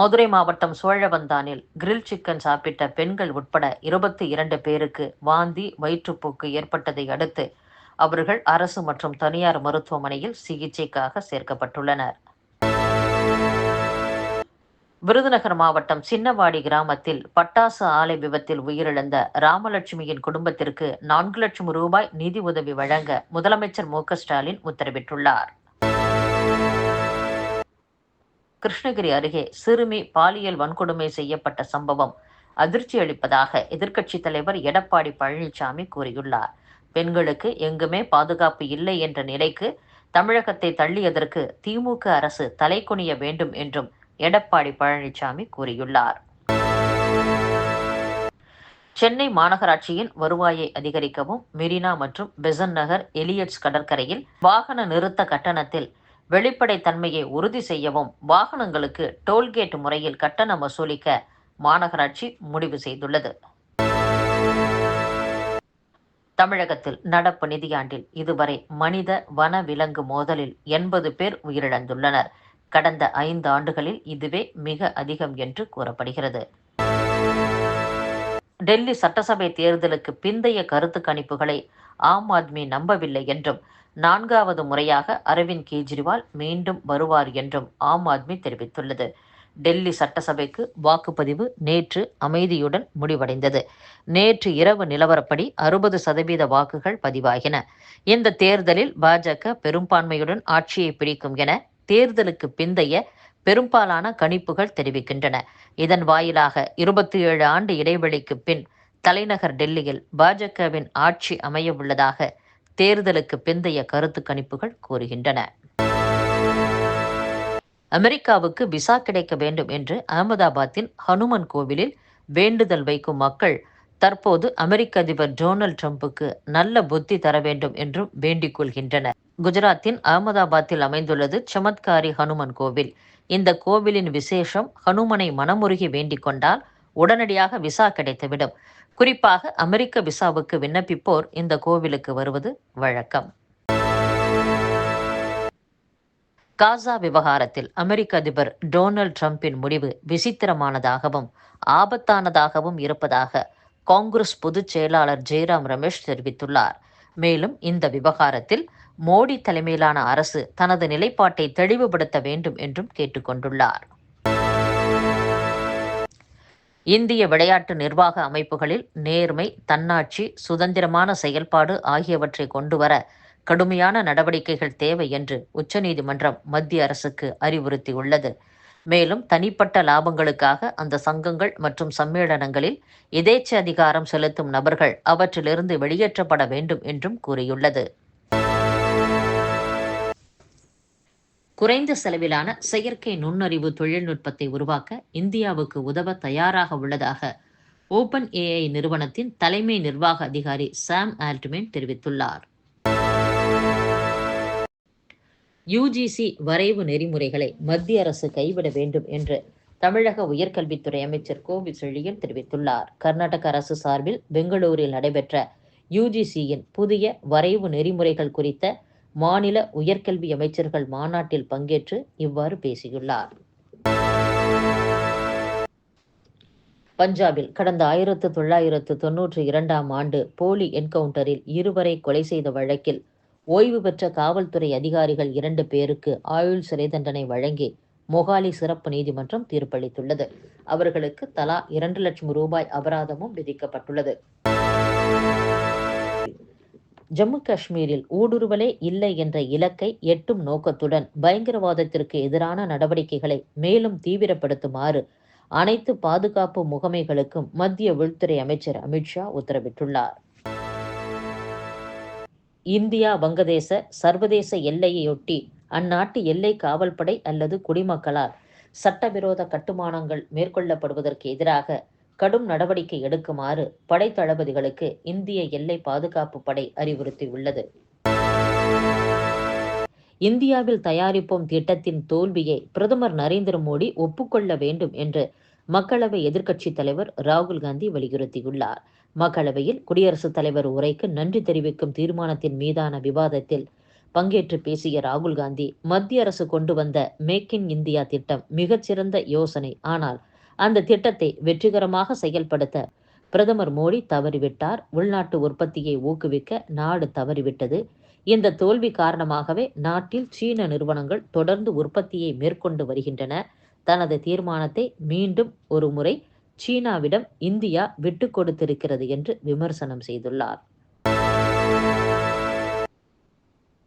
மதுரை மாவட்டம் சோழவந்தானில் grill chicken சாப்பிட்ட பெண்கள் உட்பட இருபத்தி இரண்டு பேருக்கு வாந்தி வயிற்றுப்போக்கு ஏற்பட்டதை அடுத்து அவர்கள் அரசு மற்றும் தனியார் மருத்துவமனையில் சிகிச்சைக்காக சேர்க்கப்பட்டுள்ளனர். விருதுநகர் மாவட்டம் சின்னவாடி கிராமத்தில் பட்டாசு ஆலை விபத்தில் உயிரிழந்த ராமலட்சுமியின் குடும்பத்திற்கு நான்கு லட்சம் ரூபாய் நிதி உதவி வழங்க முதலமைச்சர் மு ஸ்டாலின் உத்தரவிட்டுள்ளார். கிருஷ்ணகிரி அருகே சிறுமி பாலியல் வன்கொடுமை செய்யப்பட்ட சம்பவம் அதிர்ச்சி அளிப்பதாக எதிர்க்கட்சித் தலைவர் எடப்பாடி பழனிசாமி கூறியுள்ளார். பெண்களுக்கு எங்குமே பாதுகாப்பு இல்லை என்ற நிலைக்கு தமிழகத்தை தள்ளியதற்கு திமுக அரசு தலைக்குனிய வேண்டும் என்றும் எடப்பாடி பழனிசாமி கூறியுள்ளார். சென்னை மாநகராட்சியின் வருவாயை அதிகரிக்கவும் மெரினா மற்றும் பெசன் நகர் எலியட்ஸ் கடற்கரையில் வாகன நிறுத்த கட்டணத்தில் வெளிப்படைத்தன்மையை உறுதி செய்யவும் வாகனங்களுக்கு டோல்கேட் முறையில் கட்டணம் வசூலிக்க மாநகராட்சி முடிவு செய்துள்ளது. தமிழகத்தில் நடப்பு நிதியாண்டில் இதுவரை மனித வன விலங்கு மோதலில் எண்பது பேர் உயிரிழந்துள்ளனர். கடந்த ஐந்து ஆண்டுகளில் இதுவே மிக அதிகம் என்று கூறப்படுகிறது. டெல்லி சட்டசபை தேர்தலுக்கு பிந்தைய கருத்து கணிப்புகளை ஆம் ஆத்மி நம்பவில்லை என்றும் நான்காவது முறையாக அரவிந்த் கெஜ்ரிவால் மீண்டும் வருவார் என்றும் ஆம் ஆத்மி தெரிவித்துள்ளது. டெல்லி சட்டசபைக்கு வாக்குப்பதிவு நேற்று அமைதியுடன் முடிவடைந்தது. நேற்று இரவு நிலவரப்படி அறுபது சதவீத வாக்குகள் பதிவாகின. இந்த தேர்தலில் பாஜக பெரும்பான்மையுடன் ஆட்சியை பிடிக்கும் என தேர்தலுக்கு பிந்தைய பெரும்பாலான கணிப்புகள் தெரிவிக்கின்றன. இதன் வாயிலாக இருபத்தி ஏழு ஆண்டு இடைவெளிக்கு பின் தலைநகர் டெல்லியில் பாஜகவின் ஆட்சி அமைய உள்ளதாக தேர்தலுக்கு பிந்தைய கருத்து கணிப்புகள் கூறுகின்றன. அமெரிக்காவுக்கு விசா கிடைக்க வேண்டும் என்று அகமதாபாத்தின் ஹனுமன் கோவிலில் வேண்டுதல் வைக்கும் மக்கள் தற்போது அமெரிக்க அதிபர் டொனால்ட் ட்ரம்புக்கு நல்ல புத்தி தர வேண்டும் என்றும் வேண்டிக் கொள்கின்றனர். குஜராத்தின் அகமதாபாத்தில் அமைந்துள்ளது சமத்காரி ஹனுமன் கோவில். இந்த கோவிலின் விசேஷம் ஹனுமனை மனமுருகி வேண்டிக் கொண்டால் உடனடியாக விசா கிடைத்துவிடும். குறிப்பாக அமெரிக்க விசாவுக்கு விண்ணப்பிப்போர் இந்த கோவிலுக்கு வருவது வழக்கம். காசா விவகாரத்தில் அமெரிக்க அதிபர் டொனால்ட் ட்ரம்பின் முடிவு விசித்திரமானதாகவும் ஆபத்தானதாகவும் இருப்பதாக காங்கிரஸ் பொதுச் செயலாளர் ஜெயராம் ரமேஷ் தெரிவித்துள்ளார். மேலும் இந்த விவகாரத்தில் மோடி தலைமையிலான அரசு தனது நிலைப்பாட்டை தெளிவுபடுத்த வேண்டும் என்றும் கேட்டுக்கொண்டுள்ளார். இந்திய விளையாட்டு நிர்வாக அமைப்புகளில் நேர்மை தன்னாட்சி சுதந்திரமான செயல்பாடு ஆகியவற்றை கொண்டுவர கடுமையான நடவடிக்கைகள் தேவை என்று உச்சநீதிமன்றம் மத்திய அரசுக்கு அறிவுறுத்தியுள்ளது. மேலும் தனிப்பட்ட லாபங்களுக்காக அந்த சங்கங்கள் மற்றும் சம்மேளனங்களில் எதேச்ச அதிகாரம் செலுத்தும் நபர்கள் அவற்றிலிருந்து வெளியேற்றப்பட வேண்டும் என்றும் கூறியுள்ளது. குறைந்த செலவிலான செயற்கை நுண்ணறிவு தொழில்நுட்பத்தை உருவாக்க இந்தியாவுக்கு உதவ தயாராக உள்ளதாக ஓபன் ஏஐ நிறுவனத்தின் தலைமை நிர்வாக அதிகாரி சாம் ஆல்ட்மேன் தெரிவித்துள்ளார். யுஜிசி வரைவு நெறிமுறைகளை மத்திய அரசு கைவிட வேண்டும் என்று தமிழக உயர்கல்வித்துறை அமைச்சர் கோவி செழியன் தெரிவித்துள்ளார். கர்நாடக அரசு சார்பில் பெங்களூரில் நடைபெற்ற யுஜிசியின் புதிய வரைவு நெறிமுறைகள் குறித்த மாநில உயர்கல்வி அமைச்சர்கள் மாநாட்டில் பங்கேற்று இவ்வாறு பேசியுள்ளார். பஞ்சாபில் கடந்த ஆயிரத்து தொள்ளாயிரத்து தொன்னூற்றி இரண்டாம் ஆண்டு போலி என்கவுண்டரில் இருவரை கொலை செய்த வழக்கில் ஓய்வு பெற்ற காவல்துறை அதிகாரிகள் இரண்டு பேருக்கு ஆயுள் சிறை தண்டனை வழங்கி மொகாலி சிறப்பு நீதிமன்றம் தீர்ப்பளித்துள்ளது. அவர்களுக்கு தலா இரண்டு லட்சம் ரூபாய் அபராதமும் விதிக்கப்பட்டுள்ளது. ஜம்மு காஷ்மீரில் ஊடுருவலே இல்லை என்ற இலக்கை எட்டும் நோக்கத்துடன் பயங்கரவாதத்திற்கு எதிரான நடவடிக்கைகளை மேலும் தீவிரப்படுத்துமாறு அனைத்து பாதுகாப்பு முகமைகளுக்கும் மத்திய உள்துறை அமைச்சர் அமித்ஷா உத்தரவிட்டுள்ளார். இந்தியா வங்கதேச சர்வதேச எல்லையையொட்டி அந்நாட்டு எல்லை காவல்படை அல்லது குடிமக்களால் சட்டவிரோத கட்டுமானங்கள் மேற்கொள்ளப்படுவதற்கு எதிராக கடும் நடவடிக்கை எடுக்குமாறு படைத்தளபதிகளுக்கு இந்திய எல்லை பாதுகாப்பு படை அறிவுறுத்தியுள்ளது. இந்தியாவில் தயாரிப்போம் திட்டத்தின் தோல்வியை பிரதமர் நரேந்திர மோடி ஒப்புக்கொள்ள வேண்டும் என்று மக்களவை எதிர்க்கட்சித் தலைவர் ராகுல் காந்தி வலியுறுத்தியுள்ளார். மக்களவையில் குடியரசுத் தலைவர் உரைக்கு நன்றி தெரிவிக்கும் தீர்மானத்தின் மீதான விவாதத்தில் பங்கேற்று பேசிய ராகுல் காந்தி மத்திய அரசு கொண்டு வந்த மேக் இன் இந்தியா திட்டம் மிகச்சிறந்த யோசனை. ஆனால் அந்த திட்டத்தை வெற்றிகரமாக செயல்படுத்த பிரதமர் மோடி தவறிவிட்டார். உள்நாட்டு உற்பத்தியை ஊக்குவிக்க நாடு தவறிவிட்டது. இந்த தோல்வி காரணமாகவே நாட்டில் சீன நிறுவனங்கள் தொடர்ந்து உற்பத்தியை மேற்கொண்டு வருகின்றன. தனது தீர்மானத்தை மீண்டும் ஒரு முறை சீனாவிடம் இந்தியா விட்டு கொடுத்திருக்கிறது என்று விமர்சனம் செய்துள்ளார்.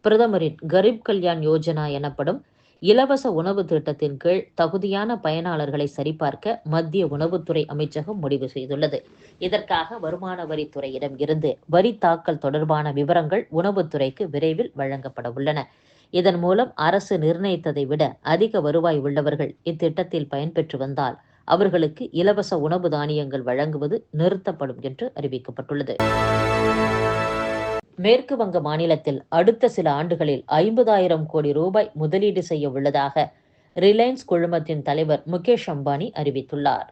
பிரதமரின் கரீப் கல்யாண் யோஜனா எனப்படும் இலவச உணவு திட்டத்தின் கீழ் தகுதியான பயனாளர்களை சரிபார்க்க மத்திய உணவுத்துறை அமைச்சகம் முடிவு செய்துள்ளது. இதற்காக வருமான வரித்துறையிடம் இருந்து வரி தாக்கல் தொடர்பான விவரங்கள் உணவுத்துறைக்கு விரைவில் வழங்கப்பட உள்ளன. இதன் மூலம் அரசு நிர்ணயித்ததை விட அதிக வருவாய் உள்ளவர்கள் இத்திட்டத்தில் பயன்பெற்று வந்தால் அவர்களுக்கு இலவச உணவு தானியங்கள் வழங்குவது நிறுத்தப்படும் என்று அறிவிக்கப்பட்டுள்ளது. மேற்கு வங்க மாநிலத்தில் அடுத்த சில ஆண்டுகளில் ஐம்பதாயிரம் கோடி ரூபாய் முதலீடு செய்ய உள்ளதாக ரிலையன்ஸ் குழுமத்தின் தலைவர் முகேஷ் அம்பானி அறிவித்துள்ளார்.